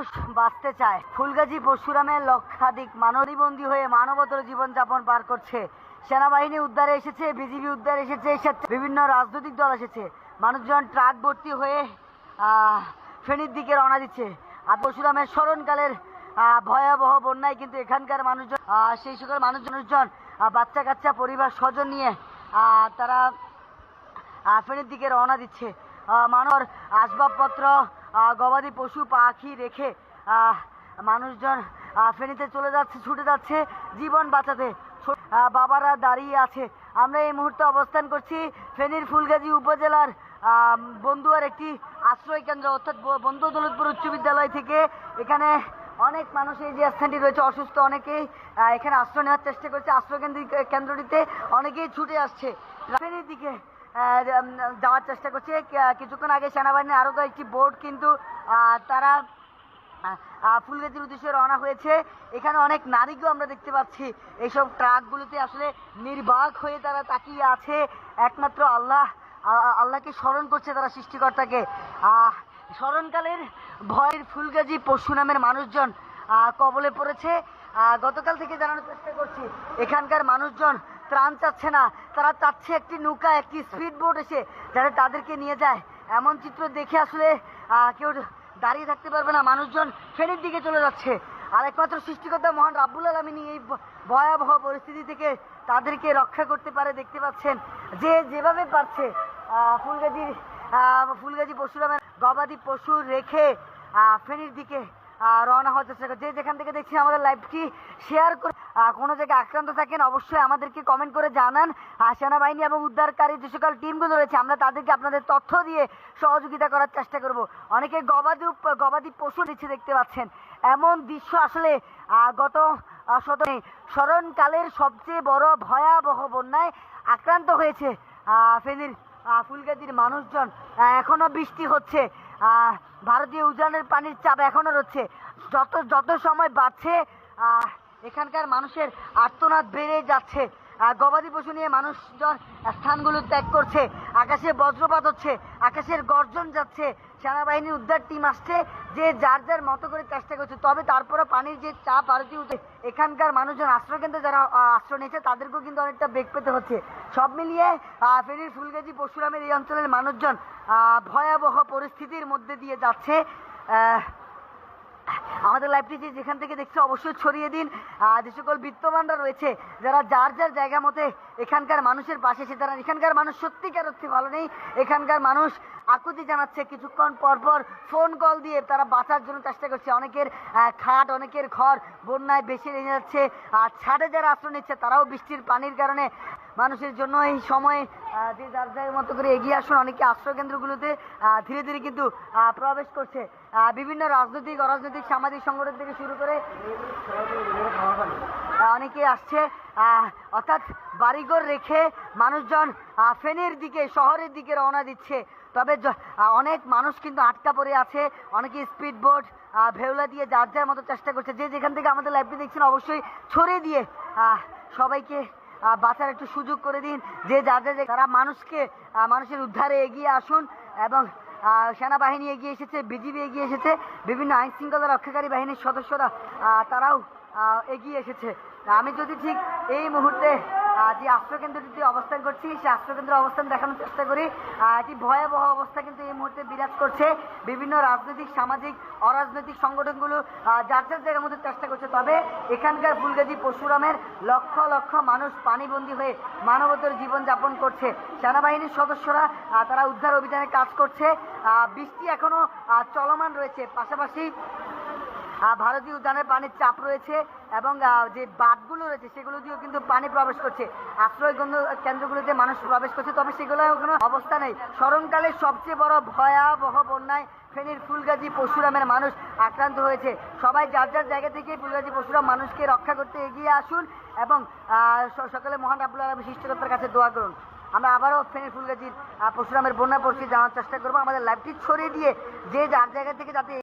মানুষ বাঁচতে চায়। ফুলগাজী পরশুরামের লক্ষাধিক মানববন্দী হয়ে মানবতর জীবনযাপন পার করছে। সেনাবাহিনী উদ্ধারে এসেছে, বিজিবি উদ্ধারে এসেছে বিভিন্ন রাজনৈতিক দল এসেছে। মানুষজন ট্রাক ভর্তি হয়ে ফেনীর দিকে রওনা দিচ্ছে। আর পরশুরামের স্মরণকালের ভয়াবহ বন্যায় কিন্তু এখানকার মানুষজন সেই সকল মানুষ মানুষজন বাচ্চা কাচ্চা পরিবার স্বজন নিয়ে তারা ফেনীর দিকে রওনা দিচ্ছে। মানর আসবাবপত্র গবাদি পশু, পাখি রেখে মানুষজন ফেনীতে চলে যাচ্ছে, ছুটে যাচ্ছে জীবন বাঁচাতে। বাবারা দাঁড়িয়ে আছে। আমরা এই মুহূর্তে অবস্থান করছি ফেনীর ফুলগাজী উপজেলার বন্ধুয়ার একটি আশ্রয় কেন্দ্র, অর্থাৎ বন্ধু দৌলতপুর উচ্চ বিদ্যালয় থেকে। এখানে অনেক মানুষ এই যে স্থানটি রয়েছে, অসুস্থ অনেকেই এখানে আশ্রয় নেওয়ার চেষ্টা করছে। আশ্রয় কেন্দ্র কেন্দ্রটিতে অনেকেই ছুটে আসছে। ফেনীর দিকে যাওয়ার চেষ্টা করছে। কিছুক্ষণ আগে সেনাবাহিনীর আরও কয়েকটি বোর্ড কিন্তু তারা আহ, উদ্দেশ্যে রওনা হয়েছে। এখানে অনেক নারীকেও আমরা দেখতে পাচ্ছি। এইসব ট্রাকগুলোতে আসলে নির্বাক হয়ে তারা তাকিয়ে আছে। একমাত্র আল্লাহ আল্লাহকে স্মরণ করছে তারা সৃষ্টিকর্তাকে। স্মরণকালের ভয়ের ফুলগাজী পশু নামের মানুষজন কবলে পড়েছে। গতকাল থেকে জানানোর চেষ্টা করছি এখানকার মানুষজন ত্রাণ চাচ্ছে না। তারা চাচ্ছে একটি নৌকা, একটি স্পিড বোট এসে যাতে তাদেরকে নিয়ে যায়। এমন চিত্র দেখে আসলে কেউ দাঁড়িয়ে থাকতে পারবে না। মানুষজন ফেনীর দিকে চলে যাচ্ছে। আর একমাত্র সৃষ্টিকর্তা মহান রাব্বুল আলমিনী এই ভয়াবহ পরিস্থিতি থেকে তাদেরকে রক্ষা করতে পারে, দেখতে পাচ্ছেন। যে যেভাবে পারছে ফুলগাজীর ফুলগাজী পশুরামের গবাদি পশু রেখে ফেনীর দিকে রওনা হওয়ার চেষ্টা যে যেখান থেকে দেখছি আমাদের লাইভটি শেয়ার করে কোনো জায়গায় আক্রান্ত থাকেন অবশ্যই আমাদেরকে কমেন্ট করে জানান। সেনাবাহিনী এবং উদ্ধারকারী যে সকল টিমগুলো রয়েছে আমরা তাদেরকে আপনাদের তথ্য দিয়ে সহযোগিতা করার চেষ্টা করব। অনেকে গবাদি গবাদি পশু দিচ্ছে দেখতে পাচ্ছেন। এমন দৃশ্য আসলে গত শত স্মরণকালের সবচেয়ে বড় ভয়াবহ বন্যায় আক্রান্ত হয়েছে ফেনীর আহ, মানুষজন। আহ, এখনও বৃষ্টি হচ্ছে। ভারতীয় উজানের পানির চাপ এখনও রয়েছে যত যত সময় বাড়ছে এখানকার মানুষের আর্তনাদ বেড়ে যাচ্ছে। গবাদি পশু নিয়ে মানুষজন স্থানগুলো ত্যাগ করছে। আকাশে বজ্রপাত হচ্ছে, আকাশের গর্জন যাচ্ছে। সেনাবাহিনীর উদ্ধার টিম আসছে, যে যার যার মতো করে চেষ্টা করছে। তবে তারপরে পানির যে চাপ ভারতীয় উঠে, এখানকার মানুষজন আশ্রয় কেন্দ্রে যারা আশ্রয় নিয়েছে, তাদেরকেও কিন্তু অনেকটা বেগ পেতে হচ্ছে। সব মিলিয়ে ফেনীর ফুলগাজী পরশুরামের এই অঞ্চলের মানুষজন ভয়াবহ পরিস্থিতির মধ্যে দিয়ে যাচ্ছে। আমাদের লাইভটি যেখান থেকে দেখছে, অবশ্যই ছড়িয়ে দিন। যে সকল বিত্তবানরা রয়েছে, যারা যার যার জায়গা মতে এখানকার মানুষের পাশে এসে তারা এখানকার মানুষ সত্যিকার অর্থে ভালো নেই, এখানকার মানুষ আকুতি জানাচ্ছে, কিছুক্ষণ পর পর ফোন কল দিয়ে তারা বাঁচার জন্য চেষ্টা করছে। অনেকের খাট, অনেকের ঘর বন্যায় বেশি নিয়ে যাচ্ছে। আর ছাদে যারা আশ্রয় নিচ্ছে, তারাও বৃষ্টির পানির কারণে মানুষের জন্য এই সময়ে যে যার যার মতো করে এগিয়ে আসুন, অনেকে আশ্রয় কেন্দ্রগুলোতে ধীরে ধীরে কিন্তু প্রবেশ করছে। বিভিন্ন রাজনৈতিক, অরাজনৈতিক, সামাজিক সংগঠন থেকে শুরু করে অনেকে আসছে অর্থাৎ বাড়িঘর রেখে মানুষজন ফেনের দিকে, শহরের দিকে রওনা দিচ্ছে। তবে অনেক মানুষ কিন্তু আটকা পড়ে আছে, অনেকে স্পিড বোট ভেউলা দিয়ে যার যার মতো চেষ্টা করছে। যে যেখান থেকে আমাদের লাইভটি দেখছেন, অবশ্যই ছড়িয়ে দিয়ে সবাইকে বাঁচার একটু সুযোগ করে দিন। যে যা যে- তারা মানুষকে মানুষের উদ্ধারে এগিয়ে আসুন এবং সেনাবাহিনী এগিয়ে এসেছে, বিজিবি এগিয়ে এসেছে, বিভিন্ন আইন শৃঙ্খলা রক্ষাকারী বাহিনীর সদস্যরা তারাও এগিয়ে এসেছে। আমি যদি ঠিক এই মুহূর্তে যে আশ্রয়কেন্দ্রটিতে অবস্থান করছি সেই আশ্রয়কেন্দ্রের অবস্থান দেখানোর চেষ্টা করি। একটি ভয়াবহ অবস্থা কিন্তু এই মুহূর্তে বিরাজ করছে। বিভিন্ন রাজনৈতিক, সামাজিক, অরাজনৈতিক সংগঠনগুলো যার যার জায়গার মধ্যে চেষ্টা করছে। তবে এখানকার ফুলগাজী পরশুরামের লক্ষ লক্ষ মানুষ পানিবন্দী হয়ে মানবতার জীবনযাপন করছে। সেনাবাহিনীর সদস্যরা তারা উদ্ধার অভিযানে কাজ করছে। বৃষ্টি এখনও চলমান রয়েছে। পাশাপাশি ভারতীয় উদ্যানের পানির চাপ রয়েছে এবং যে বাঁধগুলো রয়েছে সেগুলো দিয়েও কিন্তু পানি প্রবেশ করছে। আশ্রয় কেন্দ্র- কেন্দ্রগুলোতে মানুষ প্রবেশ করছে তবে সেগুলো কোনো অবস্থা নেই। স্মরণকালের সবচেয়ে বড় ভয়াবহ বন্যায় ফেনীর ফুলগাজী পরশুরামের মানুষ আক্রান্ত হয়েছে। সবাই যার যার জায়গা থেকে ফুলগাজী পরশুরাম মানুষকে রক্ষা করতে এগিয়ে আসুন এবং সকালে মহান আব্দুল আলম কাছে দোয়া করুন। আমরা আবারও ফেনীর ফুলগাজীর আহ, পরশুরামের বন্যা পরিস্থিতি জানার চেষ্টা করব। আমাদের লাইভটি ছড়িয়ে দিয়ে যে যার জায়গা থেকে যাতে